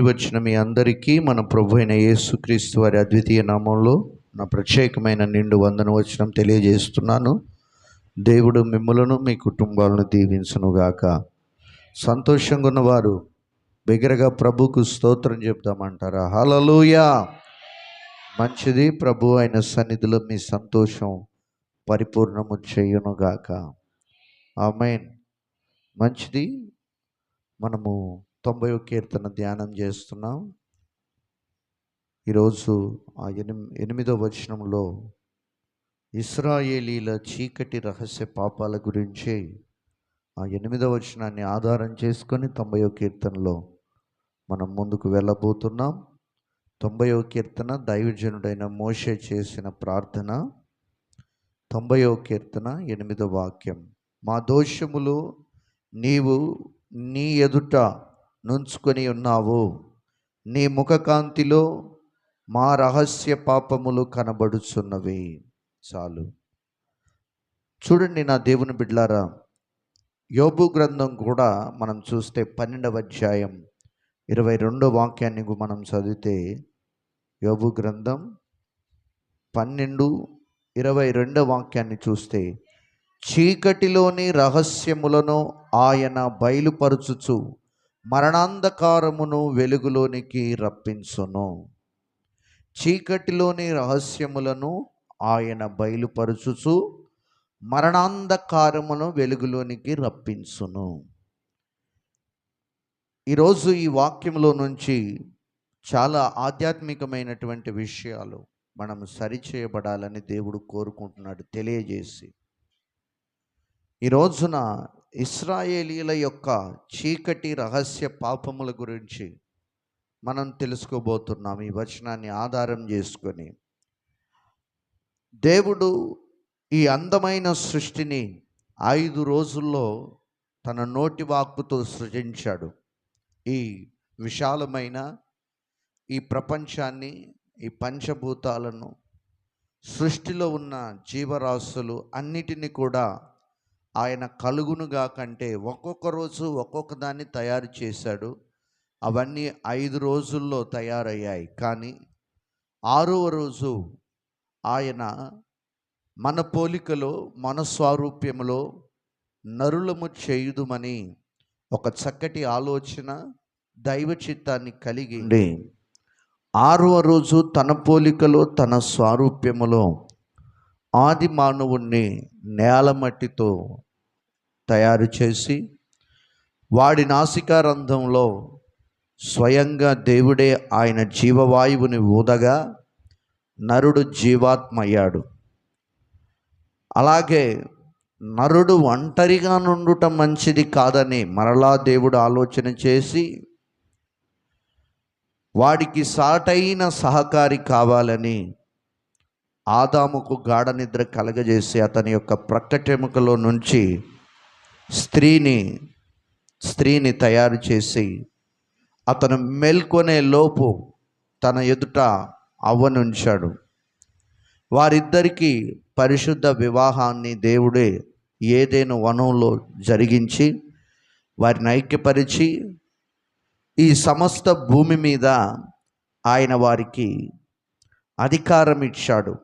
వచ్చిన మీ అందరికీ మన ప్రభు అయిన యేసుక్రీస్తు వారి అద్వితీయ నామంలో నా ప్రత్యేకమైన నిండు వందన వచనం తెలియజేస్తున్నాను. దేవుడు మిమ్మలను మీ కుటుంబాలను దీవించునుగాక. సంతోషంగా ఉన్నవారు బిగరగా ప్రభుకు స్తోత్రం చెప్దామంటారా? హలలుయా మంచిది ప్రభు అయిన సన్నిధిలో మీ సంతోషం పరిపూర్ణము చేయునుగాక. ఆమెన్. మంచిది మనము తొంభై కీర్తన ధ్యానం చేస్తున్నాం. ఈరోజు ఆ ఎనిమి ఎనిమిదో వచనంలో ఇస్రాయేలీల చీకటి రహస్య పాపాల గురించి ఆ ఎనిమిదో వచనాన్ని ఆధారం చేసుకొని తొంభైవ కీర్తనలో మనం ముందుకు వెళ్ళబోతున్నాం. తొంభైవ కీర్తన దైవజనుడైన మోషే చేసిన ప్రార్థన. తొంభైవ కీర్తన ఎనిమిదో వాక్యం. మా దోషములు నీవు నీ ఎదుట నుంచుకొని ఉన్నావు. నీ ముఖకాంతిలో మా రహస్య పాపములు కనబడుచున్నవి. చాలు. చూడండి నా దేవుని బిడ్లారా యోబు గ్రంథం కూడా మనం చూస్తే పన్నెండవ అధ్యాయం ఇరవై రెండో వాక్యాన్ని మనం చదివితే యోబు గ్రంథం పన్నెండు ఇరవై రెండో వాక్యాన్ని చూస్తే చీకటిలోని రహస్యములను ఆయన బయలుపరుచుచు మరణాంధకారమును వెలుగులోనికి రప్పించును. చీకటిలోని రహస్యములను ఆయన బయలుపరుచుచు మరణాంధకారమును వెలుగులోనికి రప్పించును. ఈరోజు ఈ వాక్యంలో నుంచి చాలా ఆధ్యాత్మికమైనటువంటి విషయాలు మనం సరిచేయబడాలని దేవుడు కోరుకుంటున్నాడు తెలియజేసి. ఈ రోజున ఇస్రాయేలీల యొక్క చీకటి రహస్య పాపముల గురించి మనం తెలుసుకోబోతున్నాం ఈ వచనాన్ని ఆధారం చేసుకొని. దేవుడు ఈ అందమైన సృష్టిని ఐదు రోజుల్లో తన నోటి వాక్కుతో సృజించాడు. ఈ విశాలమైన ఈ ప్రపంచాన్ని ఈ పంచభూతాలను సృష్టిలో ఉన్న జీవరాశులు అన్నిటినీ కూడా ఆయన కలుగునుగా కంటే ఒక్కొక్క రోజు ఒక్కొక్క దాన్ని తయారు చేశాడు. అవన్నీ ఐదు రోజుల్లో తయారయ్యాయి. కానీ ఆరవ రోజు ఆయన మన పోలికలో మన స్వారూప్యములో నరులము చేయుదుమని ఒక చక్కటి ఆలోచన దైవ చిత్తాన్ని కలిగి ఆరవ రోజు తన పోలికలో తన స్వారూప్యములో ఆది మానవుణ్ణి నేలమట్టితో తయారు చేసి వాడి నాసికారంధంలో స్వయంగా దేవుడే ఆయన జీవవాయువుని ఊదగా నరుడు జీవాత్మయ్యాడు. అలాగే నరుడు ఒంటరిగా నుండుట మంచిది కాదని మరలా దేవుడు ఆలోచన చేసి వాడికి సాటైన సహకారి కావాలని ఆదాముకు గాఢ నిద్ర కలగజేసి అతని యొక్క ప్రక్కటెముకలో నుంచి స్త్రీని స్త్రీని తయారు చేసి అతను మేల్కొనే లోపు తన ఎదుట అవ్వనుంచాడు వారిద్దరికీ పరిశుద్ధ వివాహాన్ని దేవుడే ఏదైనా వనంలో జరిగించి వారిని ఐక్యపరిచి ఈ సమస్త భూమి మీద ఆయన వారికి అధికారం ఇచ్చాడు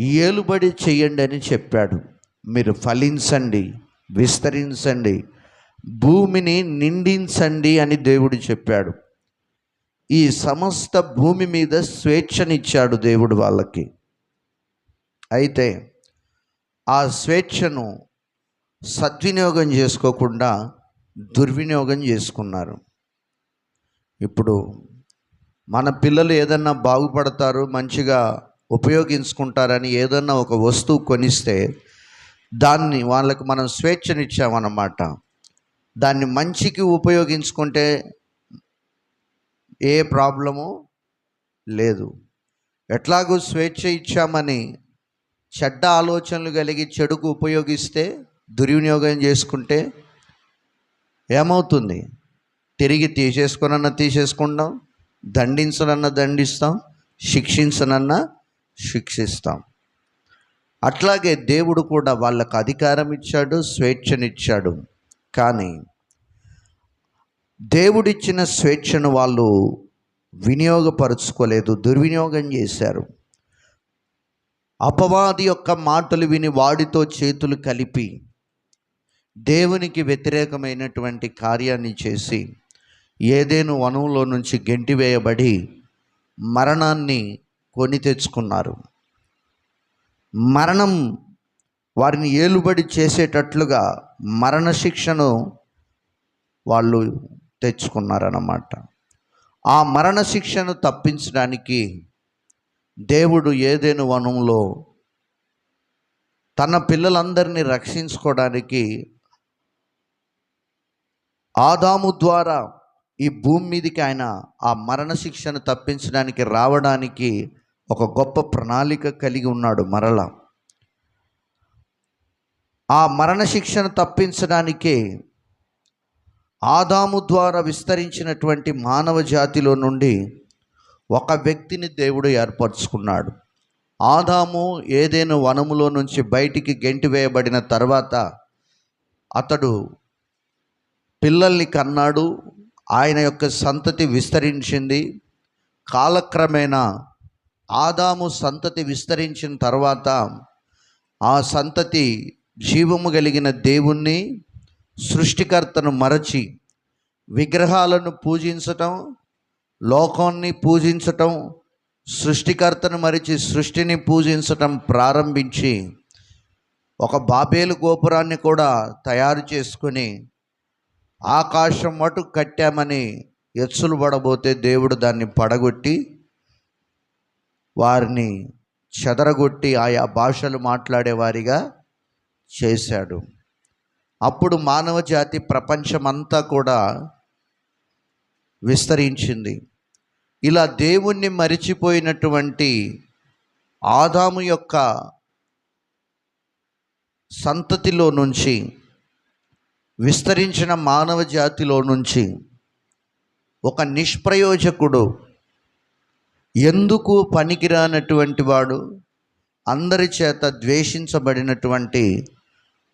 ఏలుబడి చేయండి అని చెప్పాడు. మీరు ఫలించండి విస్తరించండి భూమిని నిండించండి అని దేవుడు చెప్పాడు. ఈ సమస్త భూమి మీద స్వేచ్ఛనిచ్చాడు దేవుడు వాళ్ళకి. అయితే ఆ స్వేచ్ఛను సద్వినియోగం చేసుకోకుండా దుర్వినియోగం చేసుకున్నారు. ఇప్పుడు మన పిల్లలు ఏదన్నా బాగుపడతారు మంచిగా ఉపయోగించుకుంటారని ఏదన్నా ఒక వస్తువు కొనిస్తే దాన్ని వాళ్ళకి మనం స్వేచ్ఛనిచ్చామన్నమాట. దాన్ని మంచికి ఉపయోగించుకుంటే ఏ ప్రాబ్లము లేదు. ఎట్లాగో స్వేచ్ఛ ఇచ్చామని చెడ్డ ఆలోచనలు కలిగి చెడుకు ఉపయోగిస్తే దుర్వినియోగం చేసుకుంటే ఏమవుతుంది? తిరిగి తీసేసుకునన్నా తీసేసుకుంటాం దండించనన్నా దండిస్తాం శిక్షించనన్నా శిక్షిస్తాం. అట్లాగే దేవుడు కూడా వాళ్ళకు అధికారం ఇచ్చాడు స్వేచ్ఛనిచ్చాడు. కానీ దేవుడిచ్చిన స్వేచ్ఛను వాళ్ళు వినియోగపరుచుకోలేదు దుర్వినియోగం చేశారు. అపవాది యొక్క మాటలు విని వాడితో చేతులు కలిపి దేవునికి వ్యతిరేకమైనటువంటి కార్యాన్ని చేసి ఏదేను వనంలో నుంచి గెంటివేయబడి మరణాన్ని కొని తెచ్చుకున్నారు. మరణం వారిని ఏలుబడి చేసేటట్లుగా మరణశిక్షను వాళ్ళు తెచ్చుకున్నారన్నమాట. ఆ మరణశిక్షను తప్పించడానికి దేవుడు ఏదేను వనంలో తన పిల్లలందరినీ రక్షించుకోవడానికి ఆదాము ద్వారా ఈ భూమి మీదకి ఆయన ఆ మరణశిక్షను తప్పించడానికి రావడానికి ఒక గొప్ప ప్రణాళిక కలిగి ఉన్నాడు మరల. ఆ మరణశిక్షను తప్పించడానికే ఆదాము ద్వారా విస్తరించినటువంటి మానవ జాతిలో నుండి ఒక వ్యక్తిని దేవుడు ఏర్పరచుకున్నాడు. ఆదాము ఏదైనా వనములో నుంచి బయటికి గెంటివేయబడిన తర్వాత అతడు పిల్లల్ని కన్నాడు ఆయన యొక్క సంతతి విస్తరించింది. కాలక్రమేణా ఆదాము సంతతి విస్తరించిన తర్వాత ఆ సంతతి జీవము కలిగిన దేవుణ్ణి సృష్టికర్తను మరచి విగ్రహాలను పూజించటం లోకాన్ని పూజించటం సృష్టికర్తను మరిచి సృష్టిని పూజించటం ప్రారంభించి ఒక బాబేలు గోపురాన్ని కూడా తయారు చేసుకుని ఆకాశం మటు కట్టామని ఎత్సులు పడబోతే దేవుడు దాన్ని పడగొట్టి వారిని చెదరగొట్టి ఆయా భాషలు మాట్లాడేవారిగా చేశాడు. అప్పుడు మానవ జాతి ప్రపంచమంతా కూడా విస్తరించింది. ఇలా దేవుణ్ణి మరిచిపోయినటువంటి ఆదాము యొక్క సంతతిలో నుంచి విస్తరించిన మానవ జాతిలో నుంచి ఒక నిష్ప్రయోజకుడు ఎందుకు పనికిరానటువంటి వాడు? అందరి చేత ద్వేషించబడినటువంటి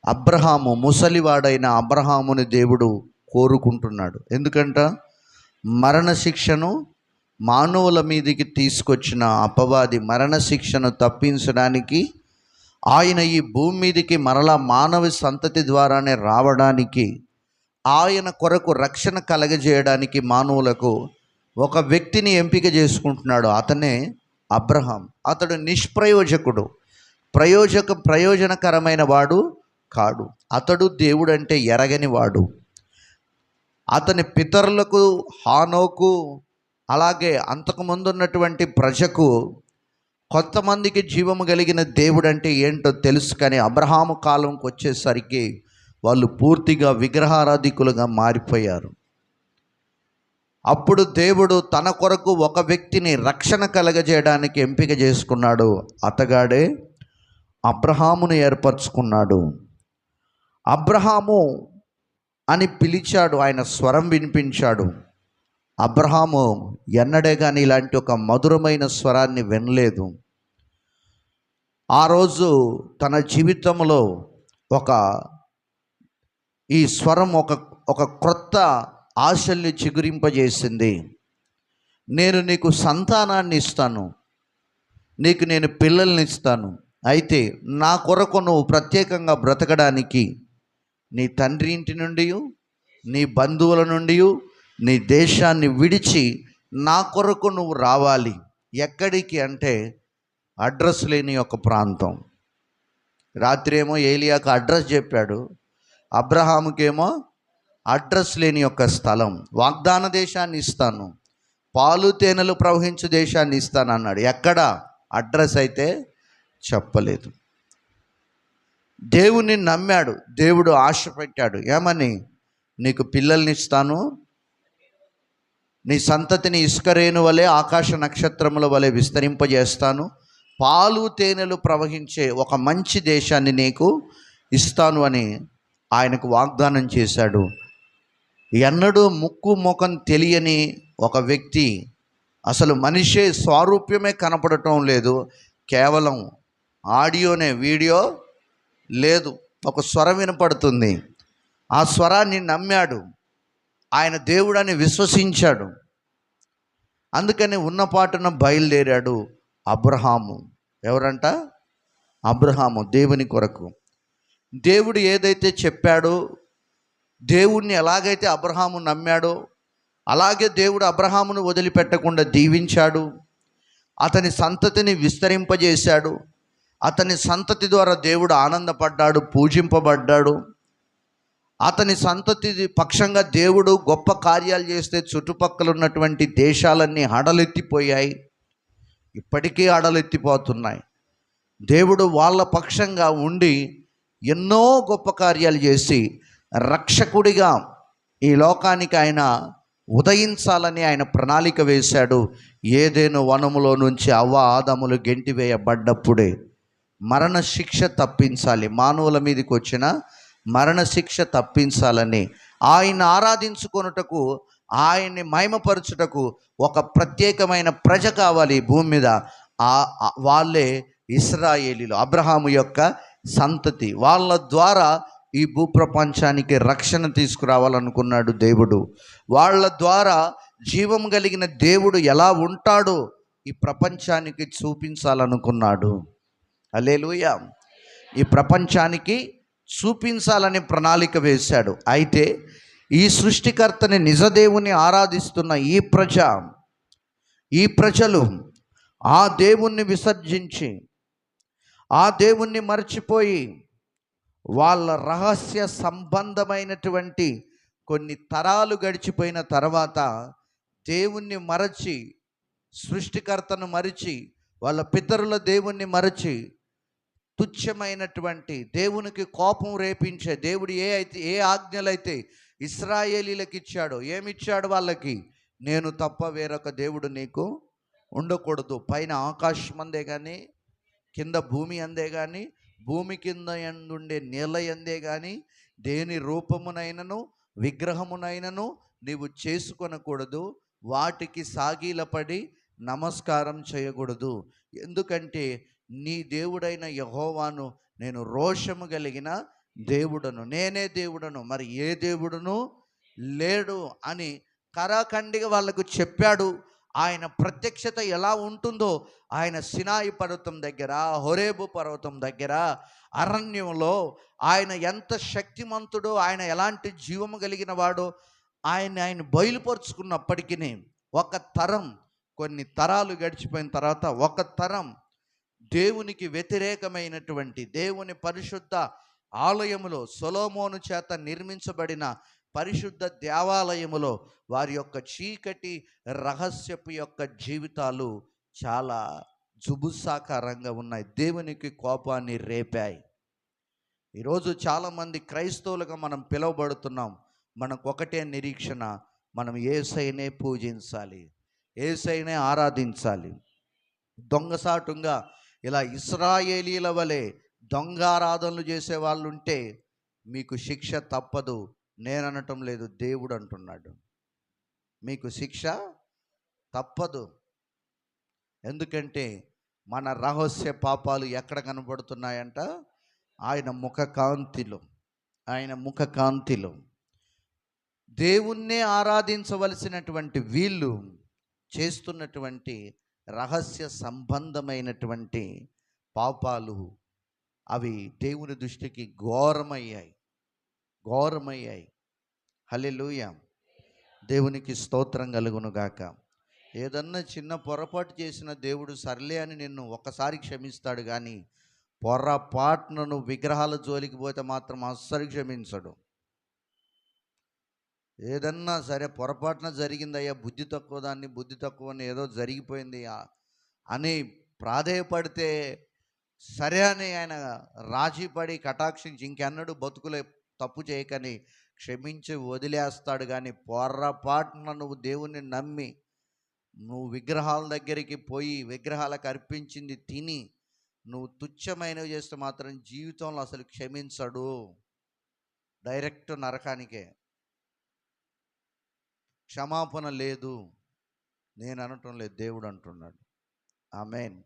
అబ్రహాము ముసలివాడైన అబ్రహాముని దేవుడు కోరుకుంటున్నాడు. ఎందుకంట? మరణశిక్షను మానవుల మీదికి తీసుకొచ్చిన అపవాది మరణశిక్షను తప్పించడానికి ఆయన ఈ భూమి మీదికి మరలా మానవ సంతతి ద్వారానే రావడానికి ఆయన కొరకు రక్షణ కలగజేయడానికి మానవులకు ఒక వ్యక్తిని ఎంపిక చేసుకుంటున్నాడు అతనే అబ్రహాం. అతడు నిష్ప్రయోజకుడు. ప్రయోజక ప్రయోజనకరమైన వాడు కాడు. అతడు దేవుడు అంటే ఎరగని వాడు అతని పితరులకు హానోకు అలాగే అంతకుముందు ఉన్నటువంటి ప్రజకు కొంతమందికి జీవము కలిగిన దేవుడు అంటే ఏంటో తెలుసు కానీ అబ్రహాము కాలంకి వచ్చేసరికి వాళ్ళు పూర్తిగా విగ్రహారాధికులుగా మారిపోయారు. అప్పుడు దేవుడు తన కొరకు ఒక వ్యక్తిని రక్షణ కలగజేయడానికి ఎంపిక చేసుకున్నాడు. అతగాడే అబ్రహామును ఏర్పరచుకున్నాడు. అబ్రహాము అని పిలిచాడు ఆయన స్వరం వినిపించాడు. అబ్రహాము ఎన్నడే కానీ ఇలాంటి ఒక మధురమైన స్వరాన్ని వినలేదు. ఆ రోజు తన జీవితంలో ఒక ఈ స్వరం ఒక ఒక క్రొత్త ఆశల్ని చిగురింపజేసింది. నేను నీకు సంతానాన్ని ఇస్తాను. నీకు నేను పిల్లల్ని ఇస్తాను. అయితే నా కొరకు నువ్వు ప్రత్యేకంగా బ్రతకడానికి నీ తండ్రి ఇంటి నుండి నీ బంధువుల నుండి నీ దేశాన్ని విడిచి నా కొరకు నువ్వు రావాలి. ఎక్కడికి అంటే అడ్రస్ లేని ఒక ప్రాంతం. రాత్రి ఏమో ఏలియాకు అడ్రస్ చెప్పాడు. అబ్రహాముకేమో అడ్రస్ లేని యొక్క స్థలం. వాగ్దాన దేశాన్ని ఇస్తాను. పాలు తేనెలు ప్రవహించు దేశాన్ని ఇస్తాను అన్నాడు. ఎక్కడ? అడ్రస్ అయితే చెప్పలేదు. దేవుని నమ్మాడు. దేవుడు ఆశ పెట్టాడు. ఏమని? నీకు పిల్లల్ని ఇస్తాను. నీ సంతతిని ఇసుకరేణు వలె ఆకాశ నక్షత్రముల వలె విస్తరింపజేస్తాను. పాలు తేనెలు ప్రవహించే ఒక మంచి దేశాన్ని నీకు ఇస్తాను అని ఆయనకు వాగ్దానం చేశాడు. ఎన్నడూ ముక్కు ముఖం తెలియని ఒక వ్యక్తి అసలు మనిషే స్వారూప్యమే కనపడటం లేదు. కేవలం ఆడియోనే వీడియో లేదు. ఒక స్వరం వినపడుతుంది. ఆ స్వరాన్ని నమ్మాడు. ఆయన దేవుడని విశ్వసించాడు. అందుకని ఉన్నపాటున బయలుదేరాడు అబ్రహాము. ఎవరంట? అబ్రహాము దేవుని కొరకు. దేవుడు ఏదైతే చెప్పాడో దేవుణ్ణి ఎలాగైతే అబ్రహాము నమ్మాడో అలాగే దేవుడు అబ్రహామును వదిలిపెట్టకుండా దీవించాడు అతని సంతతిని విస్తరింపజేశాడు. అతని సంతతి ద్వారా దేవుడు ఆనందపడ్డాడు పూజింపబడ్డాడు. అతని సంతతి పక్షంగా దేవుడు గొప్ప కార్యాలు చేస్తే చుట్టుపక్కల ఉన్నటువంటి దేశాలన్నీ హడలెత్తిపోయాయి. ఇప్పటికీ హడలెత్తిపోతున్నాయి. దేవుడు వాళ్ళ పక్షంగా ఉండి ఎన్నో గొప్ప కార్యాలు చేసి రక్షకుడిగా ఈ లోకానికి ఆయన ఉదయించాలని ఆయన ప్రణాళిక వేశాడు. ఏదేను వనములో నుంచి అవ్వ ఆదములు గెంటివేయబడ్డప్పుడే మరణశిక్ష తప్పించాలి. మానవుల మీదకి వచ్చిన మరణశిక్ష తప్పించాలని ఆయన ఆరాధించుకొనుటకు ఆయన్ని మహిమపరచుటకు ఒక ప్రత్యేకమైన ప్రజ కావాలి భూమి మీద. ఆ- వాళ్ళే ఇస్రాయేలీలు. అబ్రహాము యొక్క సంతతి. వాళ్ళ ద్వారా ఈ భూప్రపంచానికి రక్షణ తీసుకురావాలనుకున్నాడు దేవుడు. వాళ్ళ ద్వారా జీవం కలిగిన దేవుడు ఎలా ఉంటాడో ఈ ప్రపంచానికి చూపించాలనుకున్నాడు. అలేలుయ ఈ ప్రపంచానికి చూపించాలని ప్రణాళిక వేశాడు. అయితే ఈ సృష్టికర్తని నిజదేవుని ఆరాధిస్తున్న ఈ ప్రజ ఈ ప్రజలు ఆ దేవుణ్ణి విసర్జించి ఆ దేవుణ్ణి మర్చిపోయి వాళ్ళ రహస్య సంబంధమైనటువంటి కొన్ని తరాలు గడిచిపోయిన తర్వాత దేవుణ్ణి మరచి సృష్టికర్తను మరిచి వాళ్ళ పితరుల దేవుణ్ణి మరచి తుచ్చమైనటువంటి దేవునికి కోపం రేపించే దేవుడు ఏ అయితే ఏ ఆజ్ఞలైతే ఇస్రాయేలీలకు ఇచ్చాడో ఏమిచ్చాడు వాళ్ళకి? నేను తప్ప వేరొక దేవుడు నీకు ఉండకూడదు. పైన ఆకాశం అందే కానీ కింద భూమి అందే కానీ భూమి కింద ఎందుండే నీళ్ళ ఎందే కానీ దేని రూపమునైనను విగ్రహమునైనను నీవు చేసుకొనకూడదు. వాటికి సాగిలపడి నమస్కారం చేయకూడదు. ఎందుకంటే నీ దేవుడైన యహోవాను నేను రోషము కలిగిన దేవుడను నేనే దేవుడను మరి ఏ దేవుడును? లేడు అని కరాఖండిగా వాళ్ళకు చెప్పాడు. ఆయన ప్రత్యక్షత ఎలా ఉంటుందో ఆయన సినాయి పర్వతం దగ్గర హొరేబు పర్వతం దగ్గర అరణ్యంలో ఆయన ఎంత శక్తిమంతుడో ఆయన ఎలాంటి జీవము కలిగిన వాడో ఆయన ఆయన బయలుపరుచుకున్నప్పటికీ ఒక తరం కొన్ని తరాలు గడిచిపోయిన తర్వాత ఒక తరం దేవునికి వ్యతిరేకమైనటువంటి దేవుని పరిశుద్ధ ఆలయములో సొలోమోను చేత నిర్మించబడిన పరిశుద్ధ దేవాలయములో వారి యొక్క చీకటి రహస్యపు యొక్క జీవితాలు చాలా జుబుసాకారంగా ఉన్నాయి. దేవునికి కోపాన్ని రేపాయి. ఈరోజు చాలామంది క్రైస్తవులుగా మనం పిలువబడుతున్నాం. మనకు ఒకటే నిరీక్షణ మనం ఏసైనే పూజించాలి ఏసైనే ఆరాధించాలి. దొంగసాటుగా ఇలా ఇస్రాయేలీల వలె దొంగ ఆరాధనలు చేసే వాళ్ళు ఉంటే మీకు శిక్ష తప్పదు. నేను అనటం లేదు దేవుడు అంటున్నాడు మీకు శిక్ష తప్పదు. ఎందుకంటే మన రహస్య పాపాలు ఎక్కడ కనబడుతున్నాయంట? ఆయన ముఖ కాంతిలో ఆయన ముఖ కాంతిలో దేవుణ్ణే ఆరాధించవలసినటువంటి వీళ్ళు చేస్తున్నటువంటి రహస్య సంబంధమైనటువంటి పాపాలు అవి దేవుని దృష్టికి ఘోరమయ్యాయి. ఘోరమయ్యాయి. హల్లెలూయ. దేవునికి స్తోత్రం కలుగును గాక. ఏదన్నా చిన్న పొరపాటు చేసిన దేవుడు సర్లే అని నిన్ను ఒకసారి క్షమిస్తాడు కానీ పొరపాటును విగ్రహాల జోలికి పోతే మాత్రం అస్సలు క్షమించడు. ఏదన్నా సరే పొరపాటున జరిగిందయ్యా బుద్ధి తక్కువ దాన్ని బుద్ధి తక్కువ అని ఏదో జరిగిపోయింది. అని ప్రాధేయపడితే సరే అని ఆయన రాజీపడి కటాక్షించి ఇంకెన్నడూ బతుకులే తప్పు చేయకని క్షమించి వదిలేస్తాడు కానీ పొర్రపాటున నువ్వు దేవుణ్ణి నమ్మి నువ్వు విగ్రహాల దగ్గరికి పోయి విగ్రహాలకు అర్పించింది తిని నువ్వు తుచ్చమైనవి చేస్తే మాత్రం జీవితంలో అసలు క్షమించడు. డైరెక్ట్ నరకానికే. క్షమాపణ లేదు. నేను అనటం లేదు. దేవుడు అంటున్నాడు. ఆమెన్.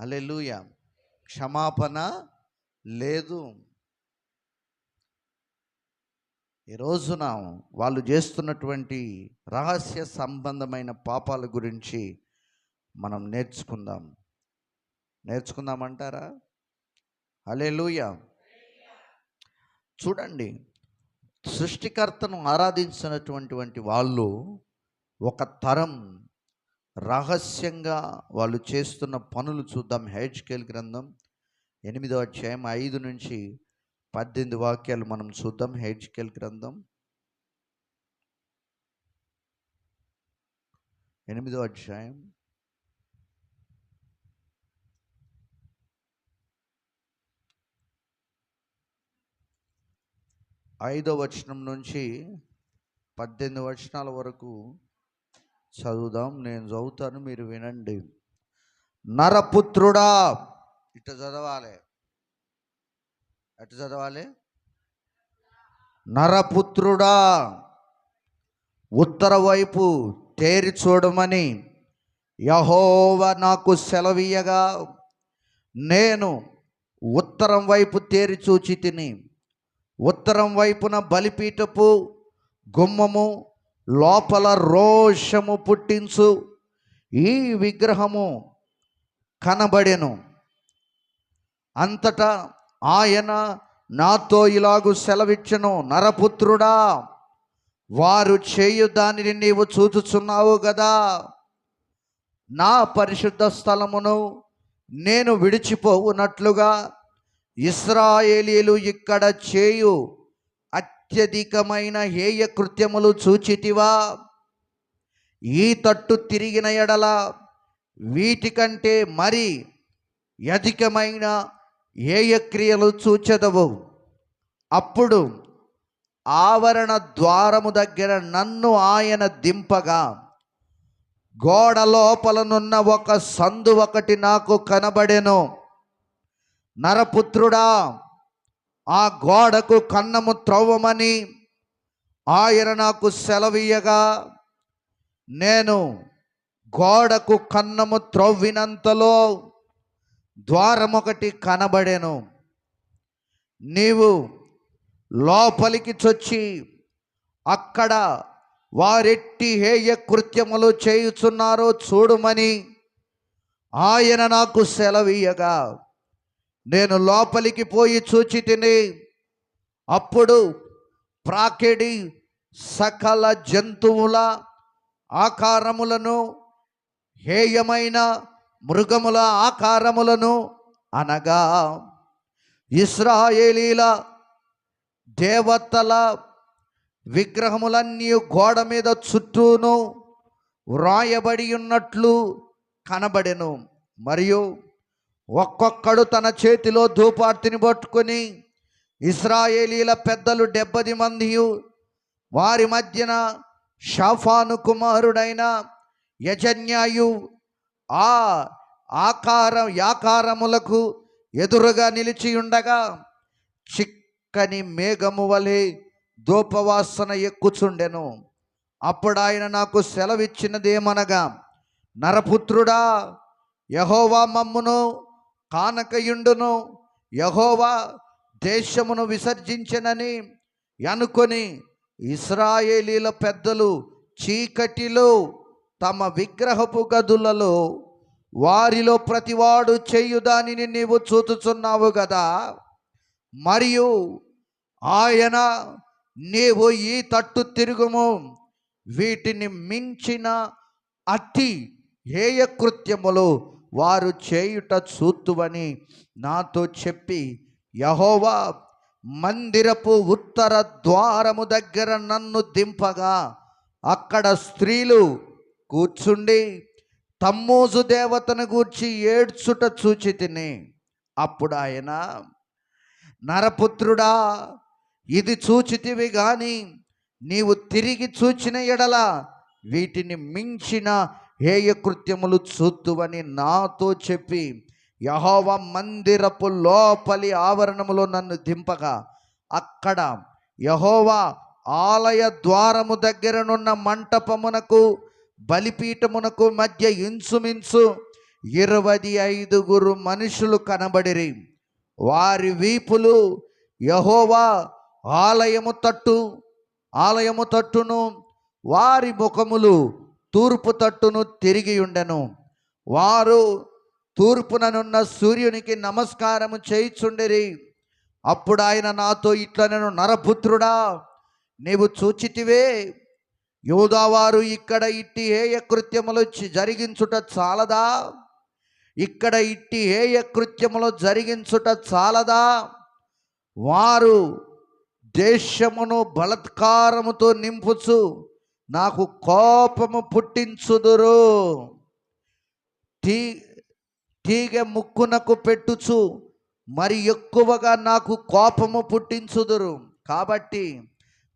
అల్లెలుయ క్షమాపణ లేదు. ఈ రోజున వాళ్ళు చేస్తున్నటువంటి రహస్య సంబంధమైన పాపాల గురించి మనం నేర్చుకుందాం. నేర్చుకుందామంటారా? అలే చూడండి సృష్టికర్తను ఆరాధించినటువంటి వాళ్ళు ఒక తరం రహస్యంగా వాళ్ళు చేస్తున్న పనులు చూద్దాం. హెచ్కేల్ గ్రంథం ఎనిమిదో అధ్యాయం ఐదు నుంచి పద్దెనిమిది వాక్యాలు మనం చూద్దాం. హెచ్కేల్ గ్రంథం ఎనిమిదో అధ్యాయం. ఐదో వచనం నుంచి పద్దెనిమిది వచనాల వరకు చదువుదాం. నేను చదువుతాను మీరు వినండి. నరపుత్రుడా ఇట చదవాలి. ఎట్టు చదవాలి? నరపుత్రుడా ఉత్తర వైపు తేరి చూడమని యహోవ నాకు సెలవీయగా నేను ఉత్తరం వైపు తేరి చూచి తిని ఉత్తరం వైపున బలిపీఠపు గుమ్మము లోపల రోషము పుట్టించు ఈ విగ్రహము కనబడెను. అంతటా ఆయన నాతో ఇలాగు సెలవిచ్చను నరపుత్రుడా. వారు చేయు దానిని నీవు చూచుచున్నావు కదా నా పరిశుద్ధ స్థలమును నేను విడిచిపోవునట్లుగా ఇస్రాయేలీలు ఇక్కడ చేయు అత్యధికమైన హేయ కృత్యములు చూచితివా. ఈ తట్టు తిరిగిన ఎడల వీటికంటే మరి అధికమైన ఏ క్రియలు చూచెదవు. అప్పుడు ఆవరణ ద్వారము దగ్గర నన్ను ఆయన దింపగా. గోడ లోపలనున్న ఒక సందు ఒకటి నాకు కనబడెను. నరపుత్రుడా ఆ గోడకు కన్నము త్రవ్వమని ఆయన నాకు సెలవీయగా నేను గోడకు కన్నము త్రవ్వినంతలో ద్వారం ఒకటి కనబడెను. నీవు లోపలికి చొచ్చి అక్కడ వారెట్టి హేయ కృత్యములు చేయుచున్నారో చూడుమని ఆయన నాకు సెలవీయగా. నేను లోపలికి పోయి చూచి తిని అప్పుడు ప్రాకెడి సకల జంతువుల ఆకారములను హేయమైన మృగముల ఆకారములను అనగా ఇస్రాయేలీల దేవతల విగ్రహములన్నీ గోడ మీద చుట్టూను వ్రాయబడి ఉన్నట్లు కనబడెను. మరియు ఒక్కొక్కడు తన చేతిలో ధూపార్తిని పట్టుకొని ఇస్రాయేలీల పెద్దలు డెబ్బది మంది వారి మధ్యన షాఫాను కుమారుడైన యజన్యాయు ఆ ఆకారం యాకారములకు ఎదురుగా నిలిచి ఉండగా చిక్కని మేఘము వలె ధూపవాసన ఎక్కుచుండెను. అప్పుడు ఆయన నాకు సెలవిచ్చినదేమనగా నరపుత్రుడా యహోవా మమ్మును కానకయుండును యహోవా దేశమును విసర్జించనని అనుకొని ఇస్రాయేలీల పెద్దలు చీకటిలో తమ విగ్రహపు గదులలో వారిలో ప్రతివాడు చేయు దానిని నీవు చూచుచున్నావు కదా మరియు ఆయన నీవు ఈ తట్టు తిరుగుము వీటిని మించిన అతి హేయ కృత్యములు వారు చేయుట చూతువని నాతో చెప్పి యహోవా మందిరపు ఉత్తర ద్వారము దగ్గర నన్ను దింపగా అక్కడ స్త్రీలు కూర్చుండి తమ్మోజు దేవతను గూర్చి ఏడ్చుట చూచి తిని. అప్పుడు ఆయన నరపుత్రుడా ఇది చూచితివి గాని నీవు తిరిగి చూచిన ఎడల వీటిని మించిన హేయ కృత్యములు చూద్దువని నాతో చెప్పి యహోవ మందిరపు లోపలి ఆవరణములో నన్ను దింపగా అక్కడ యహోవా ఆలయ ద్వారము దగ్గరనున్న మంటపమునకు బలిపీఠమునకు మధ్య ఇంచుమించు ఇరవై ఐదుగురు మనుషులు కనబడిరి. వారి వీపులు యహోవా ఆలయము తట్టు ఆలయము తట్టును వారి ముఖములు తూర్పు తట్టును తిరిగి ఉండెను. వారు తూర్పుననున్న సూర్యునికి నమస్కారము చేయిచుండిరి. అప్పుడు ఆయన నాతో ఇట్లా నేను నరపుత్రుడా నీవు చూచితివే యూదావారు ఇక్కడ ఇట్టి హేయ కృత్యములు జరిగించుట చాలదా? ఇక్కడ ఇట్టి హేయ కృత్యములు జరిగించుట చాలదా? వారు దేశమును బలత్కారముతో నింపుచు నాకు కోపము పుట్టించుదురు. తీ తీగ ముక్కునకు పెట్టుచు మరి ఎక్కువగా నాకు కోపము పుట్టించుదురు. కాబట్టి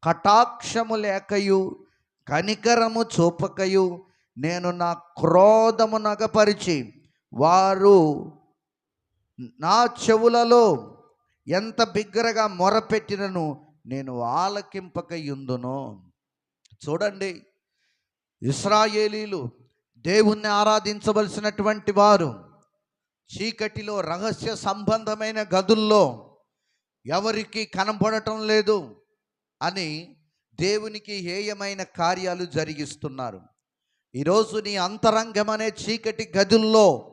కటాక్షము లేకయు కనికరము చూపకయు. నేను నా క్రోధము నగపరిచి వారు నా చెవులలో ఎంత బిగ్గరగా మొరపెట్టినను నేను ఆలకింపకయుందును. చూడండి ఇస్రాయేలీలు దేవుణ్ణి ఆరాధించవలసినటువంటి వారు చీకటిలో రహస్య సంబంధమైన గదుల్లో ఎవరికి కనబడటం లేదు అని దేవునికి హేయమైన కార్యాలు జరిగిస్తున్నారు. ఈరోజు నీ అంతరంగం అనే చీకటి గదుల్లో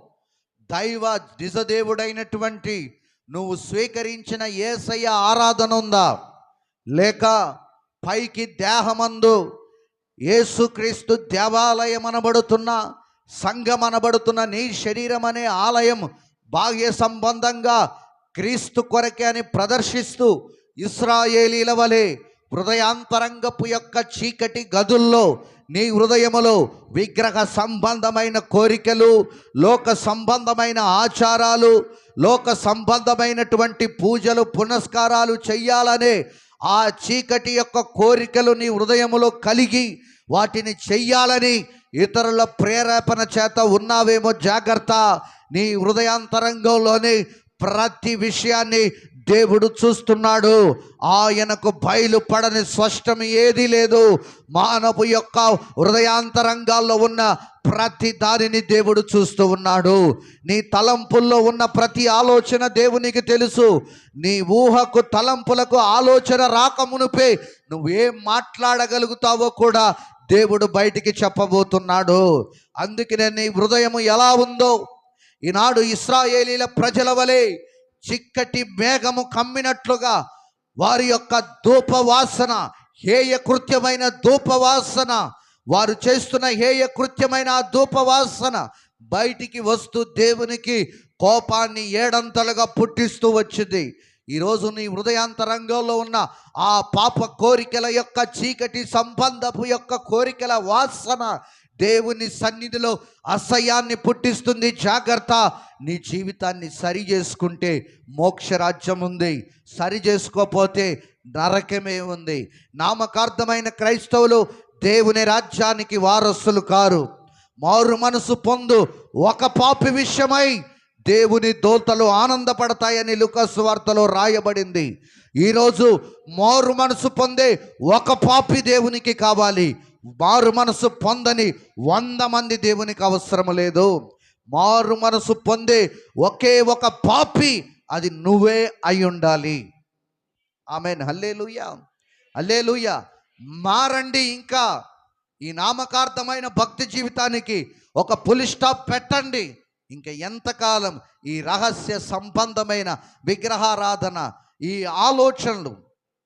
దైవ నిజదేవుడైనటువంటి నువ్వు స్వీకరించిన ఏసయ్య ఆరాధన ఉందా? లేక పైకి దేహమందు యేసుక్రీస్తు దేవాలయం అనబడుతున్న సంఘం అనబడుతున్న నీ శరీరం అనే ఆలయం బాహ్య సంబంధంగా క్రీస్తు కొరకే అని ప్రదర్శిస్తూ ఇస్రాయేలీల వలె హృదయాంతరంగపు యొక్క చీకటి గదుల్లో నీ హృదయములో విగ్రహ సంబంధమైన కోరికలు లోక సంబంధమైన ఆచారాలు లోక సంబంధమైనటువంటి పూజలు పునస్కారాలు చెయ్యాలనే ఆ చీకటి యొక్క కోరికలు నీ హృదయములో కలిగి వాటిని చెయ్యాలని ఇతరుల ప్రేరేపణ చేత ఉన్నావేమో జాగ్రత్త. నీ హృదయాంతరంగంలోని ప్రతి విషయాన్ని దేవుడు చూస్తున్నాడు. ఆయనకు బయలుపడని స్పష్టం ఏదీ లేదు. మానవు యొక్క హృదయాంతరంగాల్లో ఉన్న ప్రతి దానిని దేవుడు చూస్తూ ఉన్నాడు. నీ తలంపుల్లో ఉన్న ప్రతి ఆలోచన దేవునికి తెలుసు. నీ ఊహకు తలంపులకు ఆలోచన రాకమునుపే నువ్వేం మాట్లాడగలుగుతావో కూడా దేవుడు బయటికి చెప్పబోతున్నాడు. అందుకనే నీ హృదయం ఎలా ఉందో? ఈనాడు ఇస్రాయేలీల ప్రజల వలె చిక్కటి మేఘము కమ్మినట్లుగా వారి యొక్క ధూపవాసన హేయ కృత్యమైన ధూపవాసన వారు చేస్తున్న హేయ కృత్యమైన ఆ ధూపవాసన బయటికి వస్తూ దేవునికి కోపాన్ని ఏడంతలుగా పుట్టిస్తూ వచ్చింది. ఈరోజు నీ హృదయాంతరంగంలో ఉన్న ఆ పాప కోరికల యొక్క చీకటి సంబంధపు యొక్క కోరికల వాసన దేవుని సన్నిధిలో అసహ్యాన్ని పుట్టిస్తుంది. జాగ్రత్త. నీ జీవితాన్ని సరి చేసుకుంటే మోక్షరాజ్యం ఉంది. సరి చేసుకోపోతే నరకమే ఉంది. నామకార్థమైన క్రైస్తవులు దేవుని రాజ్యానికి వారసులు కారు. మారు మనసు పొందు ఒక పాపి విషయమై దేవుని దోతలు ఆనందపడతాయని లుకస్ వార్తలో రాయబడింది. ఈరోజు మారు మనసు పొందే ఒక పాపి దేవునికి కావాలి. మారు మనసు పొందని వంద మంది దేవునికి అవసరం లేదు. మారు మనసు పొందే ఒకే ఒక పాపి అది నువ్వే అయి ఉండాలి. ఆమె హల్లేలుయా. హల్లేలుయా. మారండి ఇంకా. ఈ నామకార్థమైన భక్తి జీవితానికి ఒక పులి స్టాప్ పెట్టండి. ఇంకా ఎంతకాలం ఈ రహస్య సంబంధమైన విగ్రహారాధన ఈ ఆలోచనలు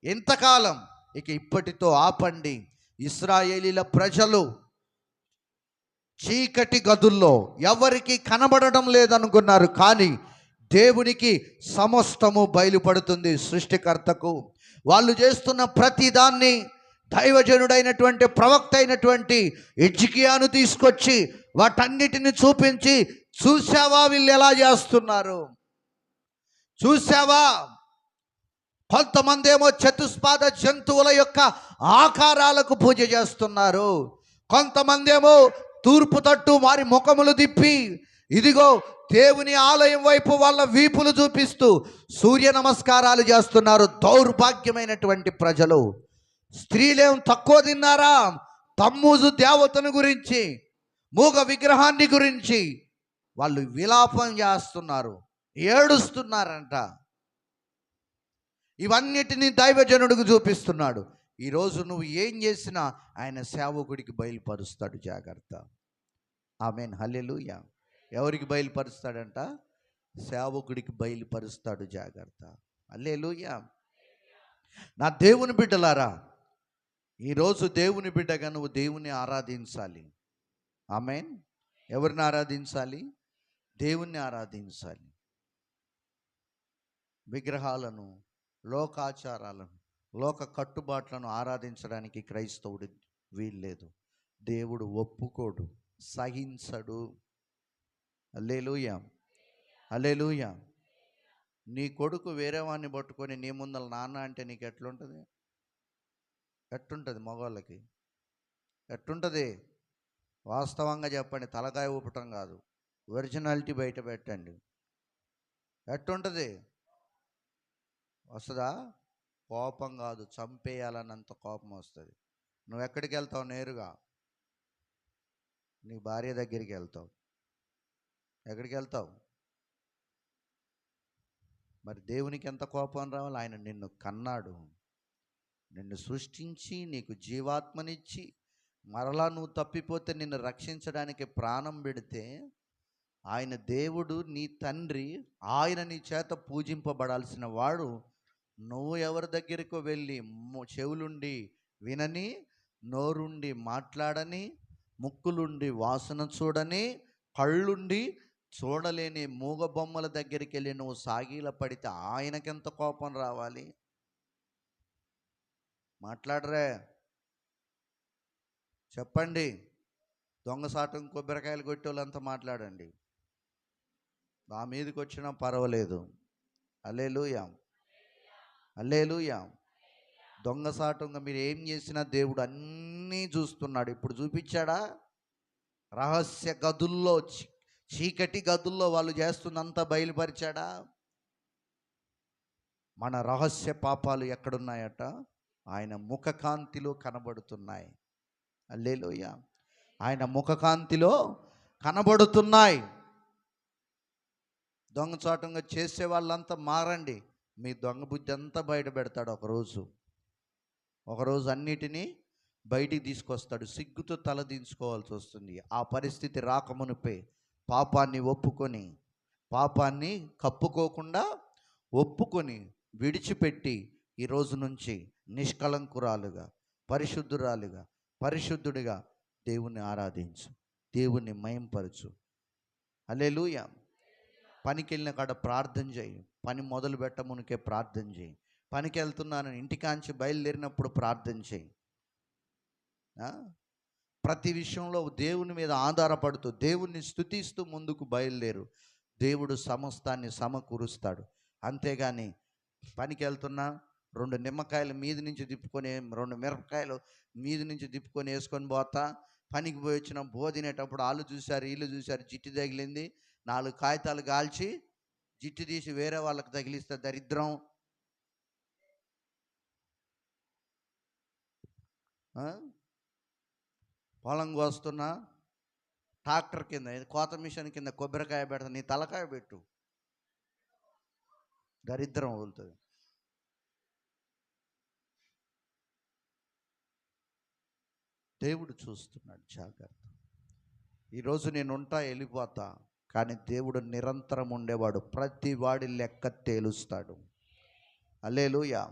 ఎంతకాలం? ఇక ఇప్పటితో ఆపండి. ఇస్రాయేలీల ప్రజలు చీకటి గదుల్లో ఎవరికి కనబడడం లేదనుకున్నారు కానీ దేవునికి సమస్తము బయలుపడుతుంది సృష్టికర్తకు. వాళ్ళు చేస్తున్న ప్రతిదాన్ని దైవజనుడైనటువంటి ప్రవక్త అయినటువంటి ఎజ్జికియాను తీసుకొచ్చి వాటన్నిటిని చూపించి చూసావా వీళ్ళు ఎలా చేస్తున్నారు? చూసావా కొంతమంది ఏమో చతుస్పాద జంతువుల యొక్క ఆకారాలకు పూజ చేస్తున్నారు. కొంతమంది ఏమో తూర్పు తట్టు వారి ముఖములు తిప్పి ఇదిగో దేవుని ఆలయం వైపు వాళ్ళ వీపులు చూపిస్తూ సూర్య నమస్కారాలు చేస్తున్నారు దౌర్భాగ్యమైనటువంటి ప్రజలు. స్త్రీలేం తక్కువ తిన్నారా? తమ్ముజు దేవతను గురించి మూగ విగ్రహాన్ని గురించి వాళ్ళు విలాపం చేస్తున్నారు ఏడుస్తున్నారంట. ఇవన్నిటినీ దైవజనుడికి చూపిస్తున్నాడు. ఈరోజు నువ్వు ఏం చేసినా ఆయన సేవకుడికి బయలుపరుస్తాడు జాగ్రత్త. ఆమెన్. హల్లెలూయ. ఎవరికి బయలుపరుస్తాడంట? సేవకుడికి బయలుపరుస్తాడు జాగ్రత్త. హల్లెలూయ. నా దేవుని బిడ్డలారా ఈరోజు దేవుని బిడ్డగా నువ్వు దేవుని ఆరాధించాలి. ఆమెన్. ఎవరిని ఆరాధించాలి? దేవుణ్ణి ఆరాధించాలి. విగ్రహాలను లోకాచారాలను లోక కట్టుబాట్లను ఆరాధించడానికి క్రైస్తవుడు వీల్లేదు. దేవుడు ఒప్పుకోడు సహించడు. అల్లేలుయ అల్లేలుయ నీ కొడుకు వేరే వాడిని పట్టుకొని నీ ముందర నాన్న అంటే నీకు ఎట్లుంటుంది? ఎట్టుంటుంది మగవాళ్ళకి ఎట్టుంటుంది? వాస్తవంగా చెప్పండి తలకాయ ఊపటం కాదు. ఒరిజినాలిటీ బయట పెట్టండి. ఎట్టుంటుంది? వస్తుందా? కోపం కాదు. చంపేయాలన్నంత కోపం వస్తుంది. నువ్వు ఎక్కడికి వెళ్తావు నేరుగా? నీ భార్య దగ్గరికి వెళ్తావు ఎక్కడికి వెళ్తావు మరి దేవునికి ఎంత కోపం రావాలి? ఆయన నిన్ను కన్నాడు. నిన్ను సృష్టించి నీకు జీవాత్మనిచ్చి మరలా నువ్వు తప్పిపోతే నిన్ను రక్షించడానికి ప్రాణం పెడితే ఆయన దేవుడు నీ తండ్రి ఆయన నీ చేత పూజింపబడాల్సిన వాడు నువ్వు ఎవరి దగ్గరకు వెళ్ళి చెవులుండి వినని నోరుండి మాట్లాడని ముక్కులుండి వాసన చూడని కళ్ళుండి చూడలేని మూగ బొమ్మల దగ్గరికి వెళ్ళి నువ్వు సాగిల పడితే ఆయనకెంత కోపం రావాలి? మాట్లాడరే. చెప్పండి. దొంగసాటం కొబ్బరికాయలు కొట్టేవాళ్ళంతా మాట్లాడండి. నా మీదకి వచ్చినా పర్వాలేదు. అల్లేలుయా అల్లేలుయా దొంగసాటంగా మీరు ఏం చేసినా దేవుడు అన్నీ చూస్తున్నాడు. ఇప్పుడు చూపించాడా? రహస్య గదుల్లో చీకటి గదుల్లో వాళ్ళు చేస్తున్నంతా బయలుపరిచాడా? మన రహస్య పాపాలు ఎక్కడున్నాయట? ఆయన ముఖకాంతిలో కనబడుతున్నాయి. అల్లేలోయ ఆయన ముఖకాంతిలో కనబడుతున్నాయి. దొంగచాటంగా చేసే వాళ్ళంతా మారండి. మీ దొంగ బుద్ధి అంతా బయట పెడతాడు ఒకరోజు. ఒకరోజు అన్నిటినీ బయటికి తీసుకొస్తాడు. సిగ్గుతో తల దించుకోవాల్సి వస్తుంది. ఆ పరిస్థితి రాకమునిపే పాపాన్ని ఒప్పుకొని పాపాన్ని కప్పుకోకుండా ఒప్పుకొని విడిచిపెట్టి ఈ రోజు నుంచి నిష్కలంకురాలుగా పరిశుద్ధురాలుగా పరిశుద్ధుడిగా దేవుణ్ణి ఆరాధించు. దేవుణ్ణి మయంపరచు. అలెలుయ పనికి వెళ్ళిన కాడ ప్రార్థన చేయి. పని మొదలు పెట్టమునికే ప్రార్థన చేయి. పనికి వెళ్తున్నాను ఇంటికాంచి బయలుదేరినప్పుడు ప్రార్థన చేయి. ప్రతి విషయంలో దేవుని మీద ఆధారపడుతూ దేవుణ్ణి స్తుతిస్తూ ముందుకు బయలుదేరు. దేవుడు సమస్తాన్ని సమకూరుస్తాడు. అంతేగాని పనికి వెళ్తున్నా రెండు నిమ్మకాయలు మీది నుంచి తిప్పుకొని రెండు మిరపకాయలు మీది నుంచి తిప్పుకొని వేసుకొని పోతా. పనికి పోయి వచ్చిన బోధినేటప్పుడు వాళ్ళు చూశారు వీళ్ళు చూశారు చిట్టి తగిలింది. నాలుగు కాగితాలు కాల్చి జిట్టు తీసి వేరే వాళ్ళకి తగిలిస్తే దరిద్రం. పొలం కోస్తున్నా ట్రాక్టర్ కింద కోత మిషన్ కింద కొబ్బరికాయ పెడతా నీ తలకాయ పెట్టు. దరిద్రం వదులుతుంది. దేవుడు చూస్తున్నాడు జాగ్రత్త. ఈరోజు నేను ఉంటా వెళ్ళిపోతా. కానీ దేవుడు నిరంతరం ఉండేవాడు. ప్రతి వాడి లెక్క తేలుస్తాడు. అలేలుయా